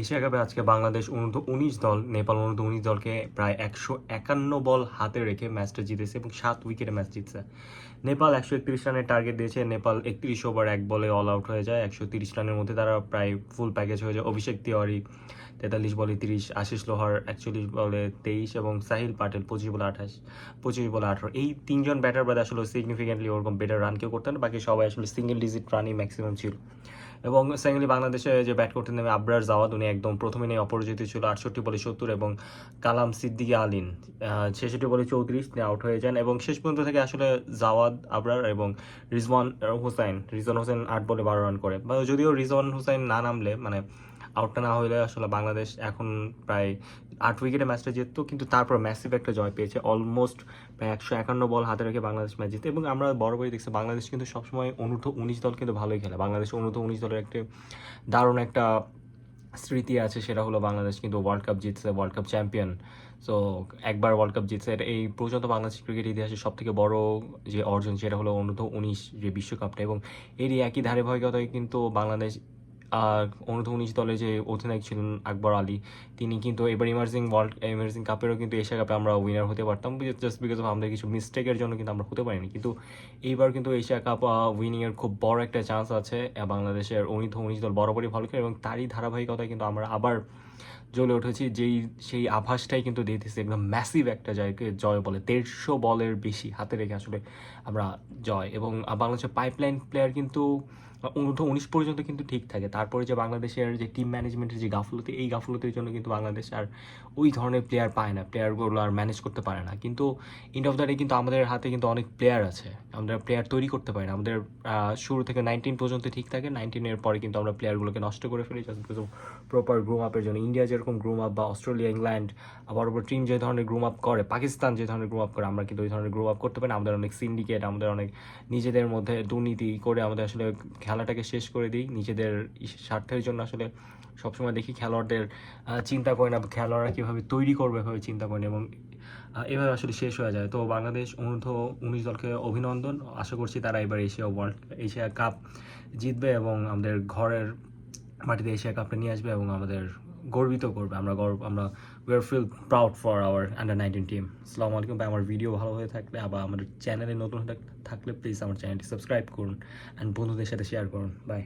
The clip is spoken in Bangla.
এশিয়া কাপে আজকে বাংলাদেশ অনূর্ধ্ব উনিশ দল, নেপাল অনূর্ধ্ব উনিশ দলকে প্রায় একশো একান্ন বল হাতে রেখে ম্যাচটা জিতেছে এবং সাত উইকেটে ম্যাচ জিতছে। নেপাল একশো একত্রিশ রানের টার্গেট দিয়েছে। নেপাল একত্রিশ ওভার এক বলে অল আউট হয়ে যায়। একশো তিরিশ রানের মধ্যে তারা প্রায় ফুল প্যাকেজ হয়ে যায়। অভিষেক তিওয়ারি তেতাল্লিশ বলে তিরিশ, আশিস লোহার একচল্লিশ বলে তেইশ এবং সাহিল পাটেল পঁচিশ বলে আঠাশ, পঁচিশ বলে আঠারো। এই তিনজন ব্যাটার বাদে আসলে সিগনিফিকেন্টলি ওরকম বেটার রান কেউ করতেন বাকি সবাই আসলে সিঙ্গেল ডিজিট রানই ম্যাক্সিমাম ছিল। এবং সেকেন্ডলি বাংলাদেশে যে ব্যাট করতে নেমে আবরার জাওয়াদ, উনি একদম প্রথমে নেই অপরাজিত ছিল আটষট্টি বলে সত্তর এবং কালাম সিদ্দিকি আলিন। ছেষট্টি বলে চৌত্রিশ আউট হয়ে যান এবং শেষ পর্যন্ত থেকে আসলে জাওয়াদ, আবরার এবং রিজওয়ান হোসেন রিজওয়ান হোসেন আট বলে বারো রান করে। যদিও রিজওয়ান হোসেন না নামলে মানে আউটটা না হলে আসলে বাংলাদেশ এখন প্রায় আট উইকেটে ম্যাচটা জিততো, কিন্তু তারপর ম্যাসিভ একটা জয় পেয়েছে। অলমোস্ট প্রায় একশো একান্ন বল হাতে রেখে বাংলাদেশ ম্যাচ জিতে এবং আমরা বরাবরই দেখছি, বাংলাদেশ কিন্তু সবসময় অনূর্ধ্ব উনিশ দল কিন্তু ভালোই খেলে। বাংলাদেশ অনূর্ধ্ব উনিশ দলের একটি দারুণ একটা স্মৃতি আছে, সেটা হলো বাংলাদেশ কিন্তু ওয়ার্ল্ড কাপ জিতছে ওয়ার্ল্ড কাপ চ্যাম্পিয়ন সো একবার ওয়ার্ল্ড কাপ জিতছে। এই পর্যন্ত বাংলাদেশ ক্রিকেট ইতিহাসে সব থেকে বড় যে অর্জন, সেটা হলো অনূর্ধ্ব উনিশ যে বিশ্বকাপটা। এবং এরই একই ধারে ধারাবাহিকতায় কিন্তু বাংলাদেশ অনূর্ধ্ব উনিশ দলে যে অধিনায়ক ছিলেন আকবর আলী, তিনি কিন্তু এবার ইমার্জিং ওয়ার্ল্ড ইমার্জিং কাপেরও কিন্তু এশিয়া কাপে আমরা উইনার হতে পারতাম জাস্ট বিকজ অফ আমাদের কিছু মিস্টেকের জন্য কিন্তু আমরা হতে পারিনি। কিন্তু এইবার কিন্তু এশিয়া কাপ উইনিংয়ের খুব বড় একটা চান্স আছে বাংলাদেশের অনূর্ধ্ব উনিশ দল বরাবরই ভালো খেলে এবং তারই ধারাবাহিকতায় কিন্তু আমরা আবার জ্বলে উঠেছি, যেই, সেই আভাসটাই কিন্তু দিতেছে একদম ম্যাসিভ একটা জয়কে, জয় বলে দেড়শো বলের বেশি হাতে রেখে আসলে আমরা জয়। এবং বাংলাদেশের পাইপলাইন প্লেয়ার কিন্তু অনূর্ধ্ব উনিশ পর্যন্ত কিন্তু ঠিক থাকে। তারপরে যে বাংলাদেশের যে টিম ম্যানেজমেন্টের যে গাফলতি, এই গাফলতির জন্য কিন্তু বাংলাদেশ আর ওই ধরনের প্লেয়ার পায় না। প্লেয়ারগুলো আর ম্যানেজ করতে পারে না। কিন্তু ইন্ড অফ দ্য ডে কিন্তু আমাদের হাতে কিন্তু অনেক প্লেয়ার আছে। আমরা প্লেয়ার তৈরি করতে পারি না। আমাদের শুরু থেকে নাইনটিন পর্যন্ত ঠিক থাকে। নাইনটিনের পরে কিন্তু আমরা প্লেয়ারগুলোকে নষ্ট করে ফেলি। জাস্ট বিকজ প্রপার গ্রুম আপের জন্য। ইন্ডিয়া যেরকম গ্রুম আপ বা অস্ট্রেলিয়া ইংল্যান্ড আবার ওপর টিম যে ধরনের গ্রুম আপ করে পাকিস্তান যে ধরনের গ্রুম আপ করে, আমরা কিন্তু ওই ধরনের গ্রুম আপ করতে পারি না। আমাদের অনেক সিন্ডিকেট আমাদের অনেক নিজেদের মধ্যে দুর্নীতি করে আমাদের আসলে খেলাটাকে শেষ করে দিই। নিজেদের স্বার্থের জন্য আসলে সবসময় দেখি খেলোয়াড়দের চিন্তা করে না, খেলোয়াড়রা কীভাবে তৈরি করবে এভাবে চিন্তা করেন এবং এভাবে আসলে শেষ হয়ে যায়। তো বাংলাদেশ অনূর্ধ্ব উনিশ দলকে অভিনন্দন। আশা করছি তারা এবার এশিয়া ওয়ার্ল্ড, এশিয়া কাপ জিতবে এবং আমাদের ঘরের মাটিতে এশিয়া কাপটা নিয়ে আসবে এবং আমাদের গর্বিত করবে। আমরা গর্ব আমরা we are feel proud for our under nineteen team আসসালামু আলাইকুম ভাই, আমার ভিডিও ভালো হয়ে থাকলে আবার আমাদের চ্যানেলে নতুন থাকলে প্লিজ আমার চ্যানেলটি সাবস্ক্রাইব করুন অ্যান্ড বন্ধুদের সাথে শেয়ার করুন। বাই